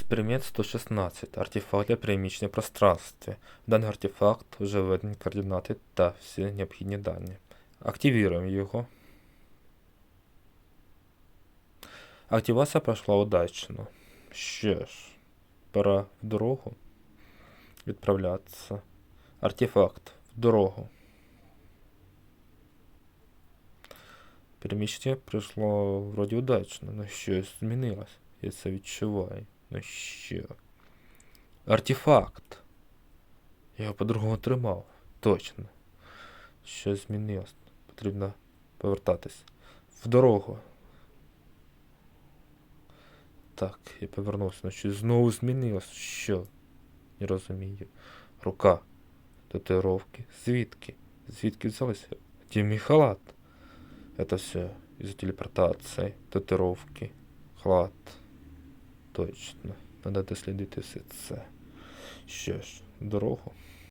Експеримент 116. Артефакт для переміщення в пространстві. Даний артефакт вже введені координати та всі необхідні дані. Активуємо його. Активація пройшла удачно. Що ж, пора в дорогу відправлятися. Артефакт в дорогу. Переміщення пройшло вроді удачно, але щось змінилось. Я це відчуваю. Ну що? Артефакт. Я його по-другому тримав. Точно. Щось змінилось. Потрібно повертатись. В дорогу. Так, я повернувся, ну щось знову змінилось. Що? Не розумію. Рука. Татуировки. Звідки? Звідки взялися? Где мій халат? Это все из-за телепортации, татуировки, халат. Точно. Надо дослідити все це. Що ж, дорогу.